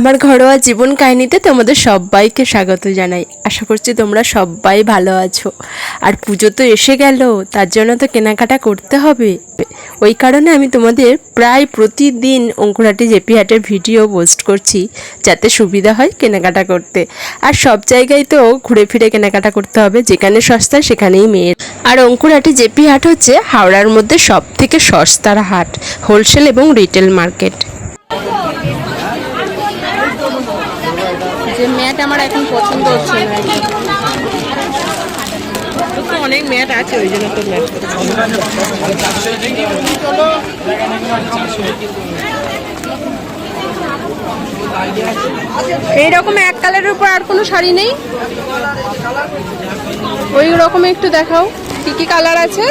আমার ঘরোয়া জীবন কাহিনীতে তোমাদের সবাইকে স্বাগত জানাই। আশা করছি তোমরা সবাই ভালো আছো। আর পুজো তো এসে গেল, তার জন্য তো কেনাকাটা করতে হবে। ওই কারণে আমি তোমাদের প্রায় প্রতিদিন অঙ্কুরহাটি জেপি হাটের ভিডিও পোস্ট করছি, যাতে সুবিধা হয় কেনাকাটা করতে। আর সব জায়গায় তো ঘুরে ফিরে কেনাকাটা করতে হবে, যেখানে সস্তা সেখানেই মেয়ের। আর অঙ্কুরহাটি জেপি হাট হচ্ছে হাওড়ার মধ্যে সব থেকে সস্তার হাট, হোলসেল এবং রিটেল মার্কেট। ম্যাট আমার এখন পছন্দ হচ্ছে না তো অনেক ম্যাট আছে ওই জন্য তো ম্যাট এইরকম এক কালারের উপর আর কোনো শাড়ি নেই? ওই রকম একটু দেখাও কি কি কালার আছে?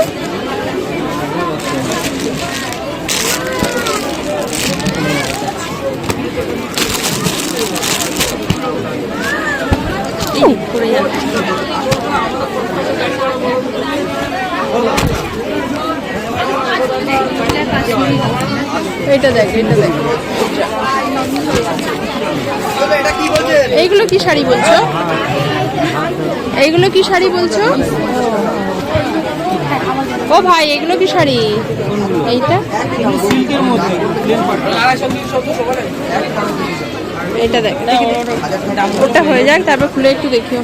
এটা দেখ এটা দেখ এইগুলো কি শাড়ি বলছো? এইগুলো কি শাড়ি বলছো? ও ভাই, এগুলো কি শাড়ি? এইটা? এটা দেখ ওটা হয়ে যাক, তারপর খুলে একটু দেখিও।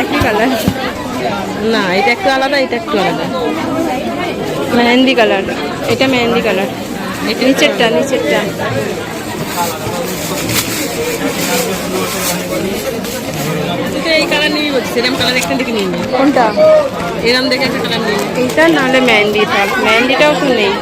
একই কালার না, এটা একটু আলাদা, এটা একটু আলাদা। মেহেন্দি কালার এটা মেহেন্দি কালার নিচেরটা নিচেরটা। এই কালার নিয়ে বলছি সেরকম কালার একটা দেখে নিয়ে কোনটা? এরম দেখে একটা কালার নিয়ে এইটা নাহলে মেহেন্দি থাক। মেহেন্দিটাও তো নেই।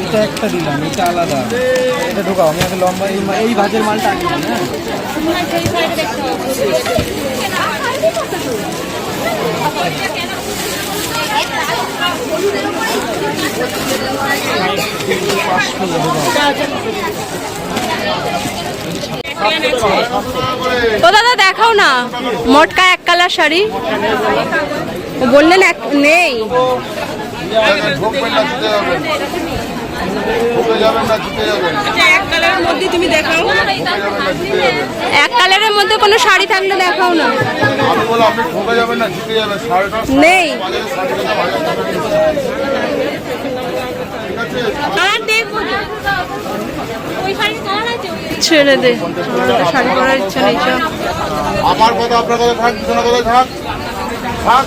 এটা একটা দিলাম এটা আলাদা। এটা ঢোকাও আমি আগে লম্বা এই ভাজের মালটা আগে হ্যাঁ। তো দাদা দেখাও না। মোটকা এক কালার শাড়ি। বললেন এক নেই। এক কালারের মধ্যে তুমি দেখাও। এক কালারের মধ্যে কোনো শাড়ি থাকলে দেখাও না। নেই। ছেড়ে দে আমার শাড়ি পরার ইচ্ছা নেই। আমার কথা আপনার কথা থাক কথা থাক। থাক।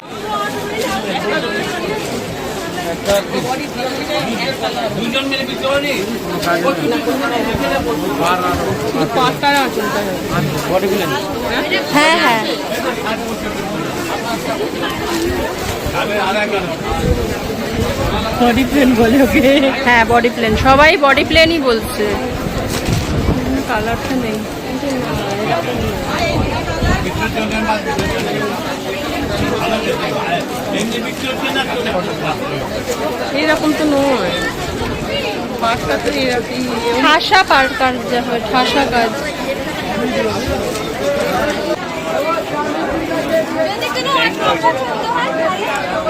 পাঁচ টাকা আছে হ্যাঁ হ্যাঁ। বডি প্লেন বলে ওকে। হ্যাঁ বডি প্লেন সবাই বডি প্লেনই বলছে। কালারটা নেই। এইরকম তো নয়। পাঁচটা তো এরকম ঠাসা পার কাজ যা হয় ঠাসা কাজ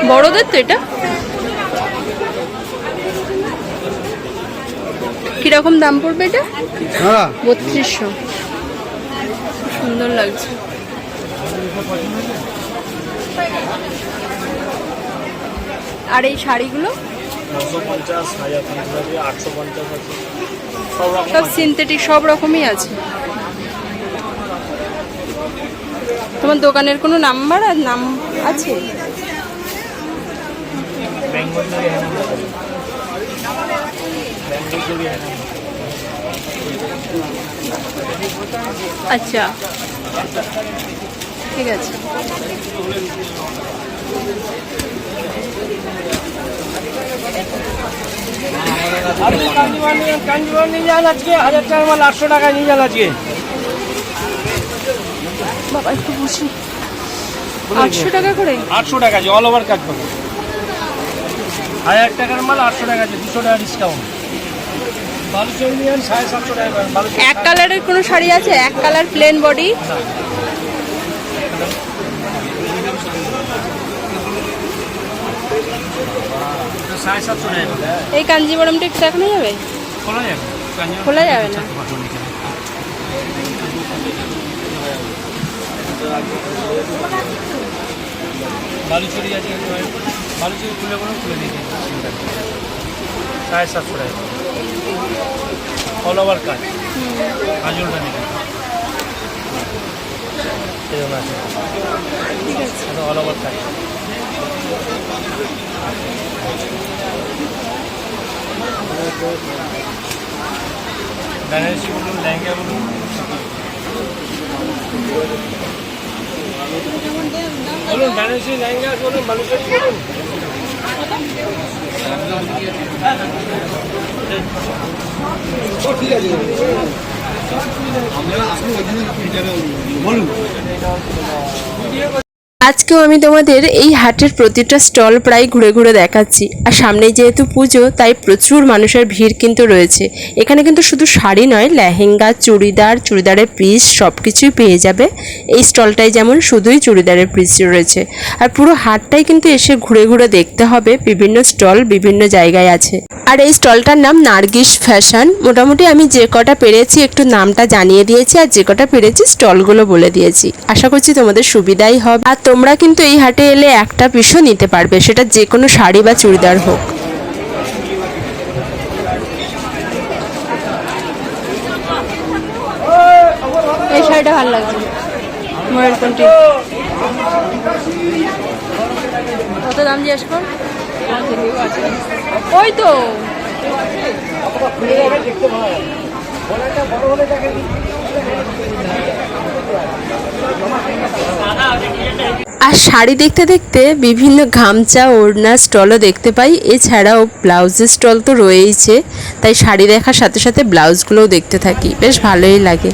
বড়দের তো এটা? কীরকম দাম পড়বে এটা? হ্যাঁ। বত্রিশশো। সুন্দর লাগছে। আর এই শাড়িগুলো? সব সিনথেটিক সব রকমই আছে। তোমার দোকানের কোনো নাম্বার আর নাম আছে? হ্যাঁ জরি হ্যাঁ। আচ্ছা। ঠিক আছে। আপনি কাঞ্জিবার নিয়ে কাঞ্জিবার নিয়ে যান আজকে হাজার টাকার মাল আটশো টাকায় নিয়ে যান আজকে বাবা একটু বসি। আটশো টাকা করে? আটশো টাকা আছে অল ওভার কাজ পাবে হাজার টাকার মাল আটশো টাকা আছে দুশো টাকা ডিসকাউন্ট এক কালারের কোনো শাড়ি আছে? এক কালার প্লেন বডি সাড়ে সাতশো টাকা পাবেন এই কাঞ্জিবরমটা একটু দেখানো যাবে? খোলা যাবে। খোলা যাবে না? বালুচুরি আছে বালুচুরি খুলে কোনো খুলে দিয়েছি সাড়ে সাতশো টাকা। অল ওভার কাজ আজলটা নেই এরকম আছে। অল ওভার কাজ বেনারসি বলুন লেহেঙ্গা বলুন বলুন বেনারসি লেহেঙ্গা বলুন বালুচুরি বলুন। আজকেও আমি তোমাদের এই হাটের প্রতিটা স্টল প্রায় ঘুরে ঘুরে দেখাচ্ছি। আর সামনে যেহেতু পুজো, তাই প্রচুর মানুষের ভিড় কিন্তু রয়েছে। এখানে কিন্তু শুধু শাড়ি নয়, লেহেঙ্গা, চুড়িদার, চুড়িদারের পিস সব কিছুই পেয়ে যাবে। এই স্টলটায় যেমন শুধুই চুড়িদারের পিস রয়েছে। আর পুরো হাটটাই কিন্তু এসে ঘুরে ঘুরে দেখতে হবে, বিভিন্ন স্টল বিভিন্ন জায়গায় আছে। আর এই স্টলটার নাম নার্গিস ফ্যাশন। মোটামুটি আমি যে কটা পেরেছি, একটু নামটা জানিয়ে দিয়েছি, আর যে কটা পেরেছি, স্টলগুলো বলে দিয়েছি। আশা করছি তোমাদের সুবিধাই হবে। আর তোমরা কিন্তু এই হাটে এলে একটা পিসও নিতে পারবে। সেটা যে কোনো শাড়ি বা চুড়িদার হোক। এই শাড়িটা ভালো লাগছে। আর শাড়ি দেখতে দেখতে বিভিন্ন ঘামচা ওড়না স্টলও দেখতে পাই। এছাড়াও ব্লাউজের স্টল তো রয়েইছে তাই শাড়ি দেখার সাথে সাথে ব্লাউজগুলোও দেখতে থাকি। বেশ ভালোই লাগে।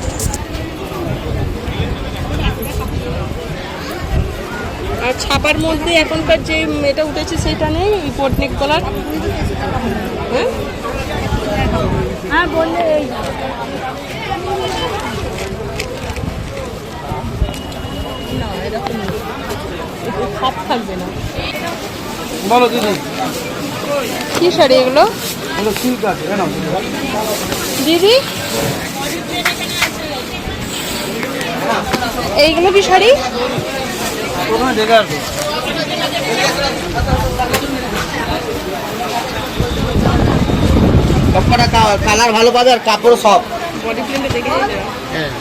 আর ছাপার মধ্যে এখনকার যে এটা উঠেছে সেটা নেই? পোটনেক গলার হ্যাঁ? হ্যাঁ বললে এই না এরকম খাপ থাকবে না। বলো দিদি। কি শাড়ি এগুলো? এগুলো সিল্ক আছে কেন দিদি? এইগুলো কি শাড়ি? ওখানে দেখে কালার ভালো পাবে আর কাপড় সব। বডি প্রিন্টে দেখে। হ্যাঁ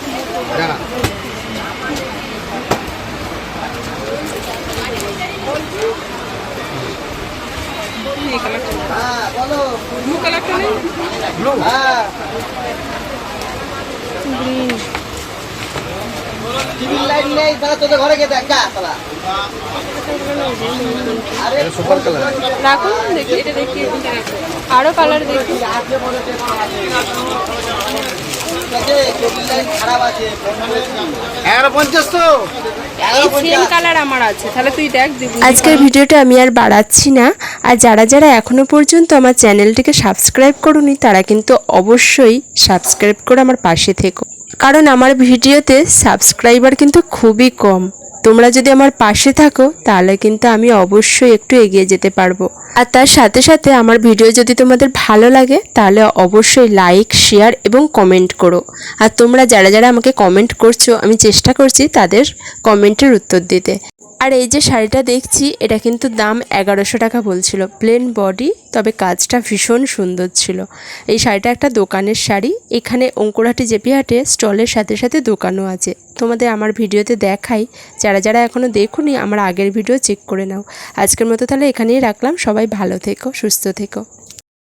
কালারটা হ্যাঁ ব্লু কালারটা নেই? হ্যাঁ। গ্রিন টিভির লাইট নেই তাহলে তোদের ঘরে গিয়ে দেখ যা তোরা আরে সুপার কালার দেখি এটা দেখি আরও কালার দেখি। খারাপ আছে এগারো পঞ্চাশ তো। পঞ্চাশ কালার আমার আছে তাহলে তুই দেখ আজকের ভিডিওটা আমি আর বাড়াচ্ছি না আর যারা যারা এখনও পর্যন্ত আমার চ্যানেলটিকে সাবস্ক্রাইব করুনি তারা কিন্তু অবশ্যই সাবস্ক্রাইব করে আমার পাশে থেকো। কারণ আমার ভিডিওতে সাবস্ক্রাইবার কিন্তু খুবই কম। তোমরা যদি আমার পাশে থাকো তাহলে কিন্তু আমি অবশ্যই একটু এগিয়ে যেতে পারব। আর তার সাথে সাথে আমার ভিডিও যদি তোমাদের ভালো লাগে, তাহলে অবশ্যই লাইক শেয়ার এবং কমেন্ট করো। আর তোমরা যারা যারা আমাকে কমেন্ট করছ, আমি চেষ্টা করছি তাদের কমেন্টের উত্তর দিতে। আর এই যে শাড়িটা দেখছি, এটা কিন্তু দাম এগারোশো টাকা বলছিল প্লেন বডি তবে কাজটা ভীষণ সুন্দর ছিল। এই শাড়িটা একটা দোকানের শাড়ি, এখানে অঙ্কুরহাটি জেপিহাটে স্টলের সাথে সাথে দোকানও আছে। তোমাদের আমার ভিডিওতে দেখাই, যারা যারা এখনও দেখুনি, আমার আগের ভিডিও চেক করে নাও। আজকের মতো তাহলে এখানেই রাখলাম, সবাই ভালো থেকো, সুস্থ থেকো।